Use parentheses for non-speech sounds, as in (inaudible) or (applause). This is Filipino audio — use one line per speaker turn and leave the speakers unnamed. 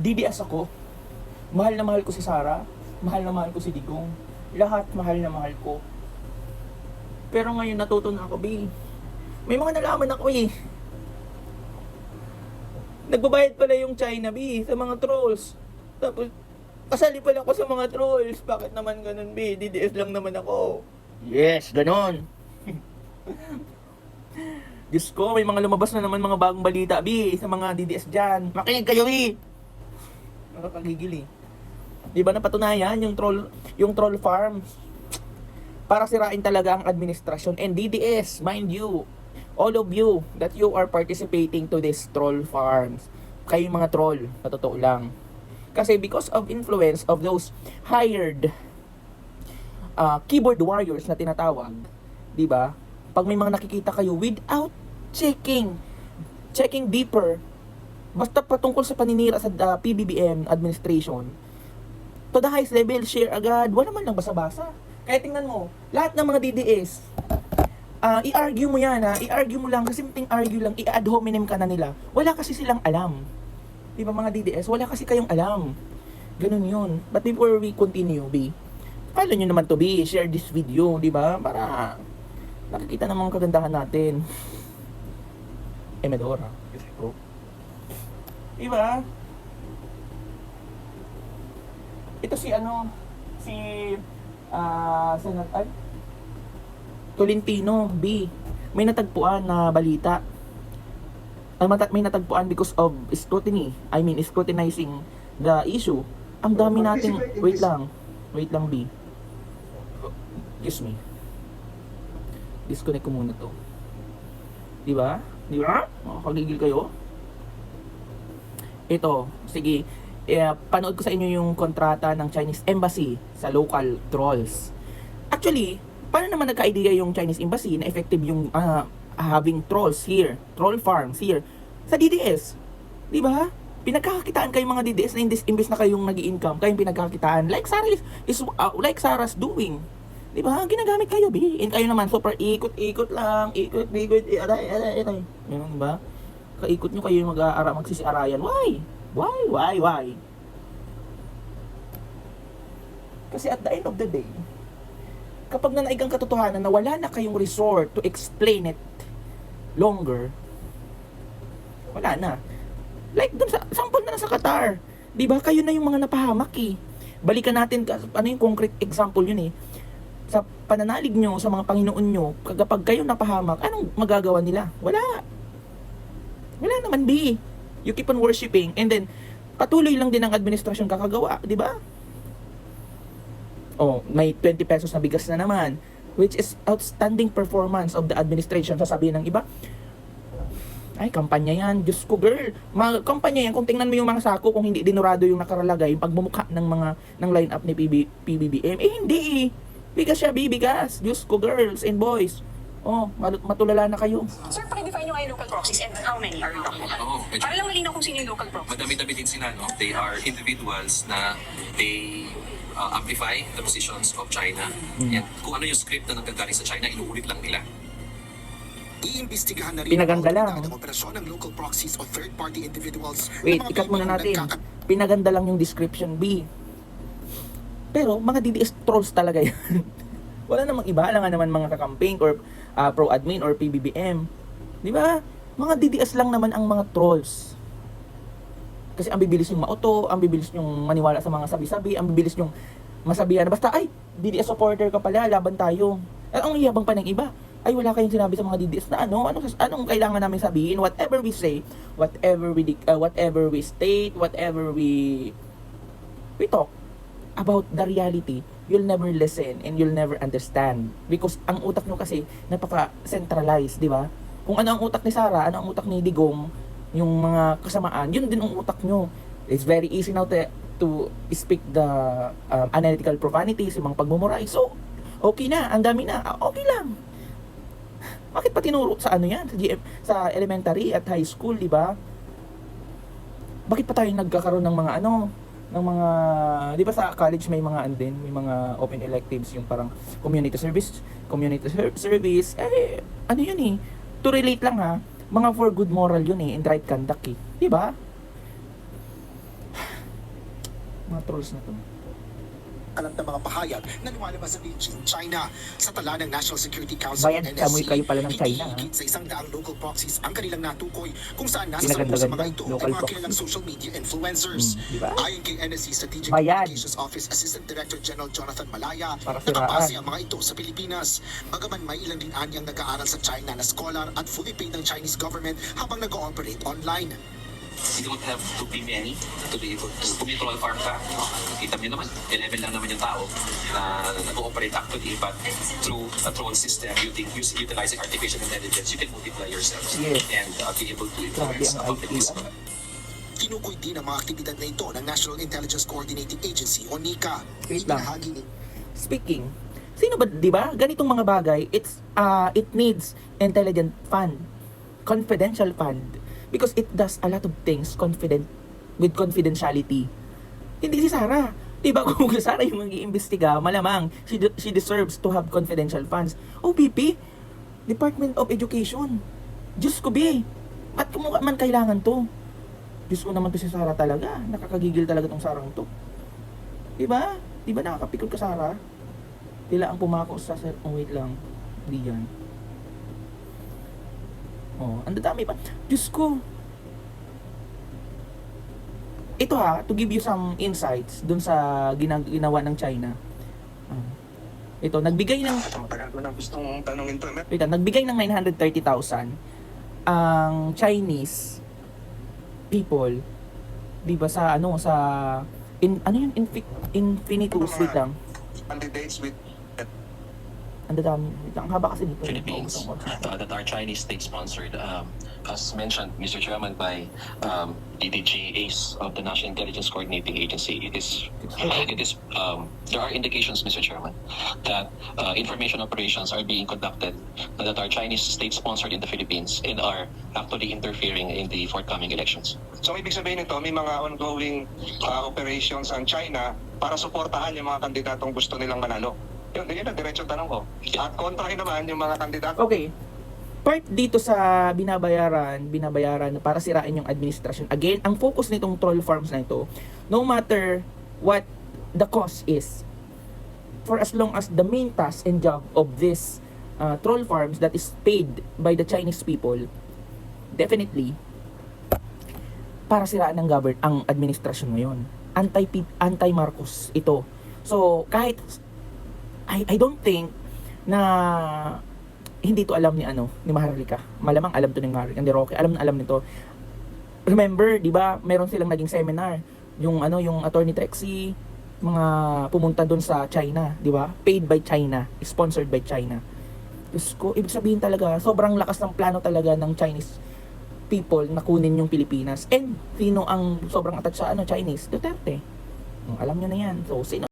DDS ako. Mahal na mahal ko si Sarah. Mahal na mahal ko si Digong. Lahat mahal na mahal ko. Pero ngayon natuto na ako, B. May mga nalaman ako eh. Nagbabayad pala yung China, B, sa mga trolls. Tapos, kasali pala ako sa mga trolls. Bakit naman ganun, B? DDS lang naman ako. Yes, ganun. (laughs) Diyos ko, may mga lumabas na naman mga bagong balita, B, sa mga DDS dyan. Makinig kayo, B! Nakakagigil eh. Di ba napatunayan yung troll, yung troll farms? Para sirain talaga ang administrasyon and DDS, mind you, all of you that you are participating to this troll farms. Kayo mga troll, na totoo lang. Kasi because of influence of those hired uh, keyboard warriors na tinatawag, 'di ba? Pag may mga nakikita kayo without checking, checking deeper, basta patungkol sa paninira sa uh, PBBM administration, to the highest level, share agad, wala man lang basa-basa. Kaya tingnan mo, lahat ng mga DDS, ah i-argue mo yan ha, i-argue mo lang, kasi simpleng argue lang, i-ad hominem ka na nila. Wala kasi silang alam. Di ba mga DDS, wala kasi kayong alam. Ganun yun. But before we continue, B, follow nyo naman to B, share this video, di ba? Para nakikita naman kagandahan natin. (laughs) Emedora. Kasi ko. Di ba? Ito si ano, si ah Senat ay Tolentino B. May natagpuan na balita. May natagpuan because of scrutiny. I mean, scrutinizing the issue. Ang dami nating... Wait lang. Wait lang, B. Excuse me. Disconnect ko muna to. Di ba? Di ba? Makakagigil kayo. Ito, sige. Eh, panood ko sa inyo yung kontrata ng Chinese Embassy sa local trolls. Actually, paano naman nagka-idea yung Chinese Embassy na effective yung ah, having trolls here, troll farms here, sa DDS? Di ba? Pinagkakakitaan kayo mga DDS na imbis, imbis na kayong nag income kayong pinagkakakitaan. Like Sarah is, is uh, like Sarah's doing. Di ba? Ginagamit kayo, B. And kayo naman, super ikot-ikot lang, ikot, ikot, aray, aray, aray. Ganun, di ba? Kaikot nyo kayo yung mag-aara, magsisiarayan. Why? Why? Why? Why? Kasi at the end of the day, kapag nanaig ang katotohanan na wala na kayong resort to explain it longer, wala na. Like dun sa, sample na lang sa Qatar. Di ba kayo na yung mga napahamak eh. Balikan natin, ano yung concrete example yun eh. Sa pananalig nyo, sa mga Panginoon nyo, kapag kayo napahamak, anong magagawa nila? Wala. Wala naman, B. You keep on worshiping and then patuloy lang din ang administrasyon kakagawa, di ba? Oh, may 20 pesos na bigas na naman which is outstanding performance of the administration sasabihin ng iba ay, kampanya yan. Diyos ko, girl. Mga kampanya yan. Kung tingnan mo yung mga sako, kung hindi dinurado yung nakaralagay, yung pagbumukha ng mga, ng line-up ni PB, PBBM, eh, hindi eh. Bigas siya, bibigas. Diyos ko, girls and boys. Oh, mat- matulala na kayo.
Sir, pakidefine nyo nga yung local proxies and how many are we talking about?
Oo, medyo-
Para lang malinaw kung sino yung local proxies.
Madami-dami din sila, no? They are individuals na they uh, amplify the positions of China. And kung ano yung script na nanggagaling sa China, inuulit lang nila.
Iimbestigahan na rin
Pinaganda
ang
lang.
mga operasyon ng local proxies o third-party individuals
Wait,
mga
ikat muna natin.
nagkaka-
Pinaganda lang yung description B. Pero mga DDS trolls talaga yan. (laughs) Wala namang iba. Alam nga naman mga kakamping or ah, pro-admin or PBBM. Di ba? Mga DDS lang naman ang mga trolls. Kasi ang bibilis yung mauto, ang bibilis yung maniwala sa mga sabi-sabi, ang bibilis yung masabihan na basta, ay, DDS supporter ka pala, laban tayo. At ang iyabang pa ng iba, ay wala kayong sinabi sa mga DDS na ano, anong, anong kailangan namin sabihin, whatever we say, whatever we, uh, whatever we state, whatever we, we talk about the reality, you'll never listen and you'll never understand. Because ang utak nyo kasi napaka-centralized, di ba? Kung ano ang utak ni Sarah, ano ang utak ni Digong, yung mga kasamaan, yun din ang utak nyo. It's very easy now to, to speak the um, analytical profanities, yung mga pagmumuray. So, okay na, ang dami na, ah, okay lang. Bakit pa tinuro sa ano yan? Sa, GM, sa elementary at high school, di ba? Bakit pa tayo nagkakaroon ng mga ano, ng mga, di ba sa college may mga andin, may mga open electives, yung parang community service, community ser- service, eh, ano yun eh, to relate lang ha, mga for good moral yun eh, and right conduct eh, di ba? (sighs) Mga trolls na to.
Alam ng mga pahayag na lumalabas sa Beijing, China. Sa tala ng National Security Council
Bayan,
NSC,
kayo pala ng China,
hindi sa isang daang local proxies ang kanilang natukoy kung saan nasa sampu sa mga ito ay mga kilalang social media influencers.
Hmm, di ba?
Ayon kay NSC Strategic
Bayan.
Communications Office Assistant Director General Jonathan Malaya, nakapase ang mga ito sa Pilipinas. Bagaman may ilang din anyang nag-aaral sa China na scholar at fully paid ng Chinese government habang nag-ooperate online.
You don't have to be many to be able to, kung farm ka, kita mo naman, 11 lang naman yung tao na nag-ooperate actually, but through a troll system, using, using, utilizing artificial intelligence, you can multiply yourselves
Yes.
and uh, be able to influence public discourse.
ano?
Tinukoy din ang mga aktibidad na ito ng National Intelligence Coordinating Agency o NICA.
Wait lang. Speaking, sino ba, di ba? Ganitong mga bagay, it's, uh, it needs intelligent fund, confidential fund, because it does a lot of things confident, with confidentiality. Hindi si Sarah. Di ba (laughs) kung si Sarah yung mag-iimbestiga, malamang she, de- she deserves to have confidential funds. OPP, Department of Education. Diyos ko, be. At kung man kailangan to. Diyos ko naman to si Sarah talaga. Nakakagigil talaga tong Sarah to. Di ba? Di ba nakakapikon ka, Sarah? Tila ang pumako sa. Oh, wait lang. Hindi yan. Oh, ang dami pa. Diyos ko. Ito ha, to give you some insights dun sa ginag- ginawa ng China. Ah. ito, nagbigay ng
Matagal ko na gustong tanongin to.
Wait nagbigay ng 930,000 ang Chinese people 'di ba sa ano sa in ano yun Infi- infinitus wait lang
Candidates with
ang dami wait lang, ang haba kasi nito
Philippines uh, that are Chinese state-sponsored, um, as mentioned, Mr. Chairman, by um, DDG ACE of the National Intelligence Coordinating Agency. It is, it is, um, there are indications, Mr. Chairman, that uh, information operations are being conducted that are Chinese state-sponsored in the Philippines and are actually interfering in the forthcoming elections.
So ibig sabihin nito, may mga ongoing uh, operations ang China para suportahan yung mga kandidatong gusto nilang manalo. Yun, yun ang diretso tanong ko. At kontrahin naman yung mga kandidato.
Okay. Part dito sa binabayaran, binabayaran para sirain yung administration. Again, ang focus nitong troll farms na ito, no matter what the cost is, for as long as the main task and job of this uh, troll farms that is paid by the Chinese people, definitely, para siraan ng govern ang administrasyon ngayon. Anti anti Marcos ito. So kahit I I don't think na hindi to alam ni ano ni Maharlika. Malamang alam to ni Maharlika. Hindi Roque, alam na alam nito. Remember, 'di ba? Meron silang naging seminar. Yung ano, yung attorney Trexie, mga pumunta doon sa China, 'di ba? Paid by China, sponsored by China. Diyos ko, ibig sabihin talaga, sobrang lakas ng plano talaga ng Chinese people na kunin yung Pilipinas. And sino ang sobrang attached sa ano Chinese? Duterte. Alam nyo na yan. So, sino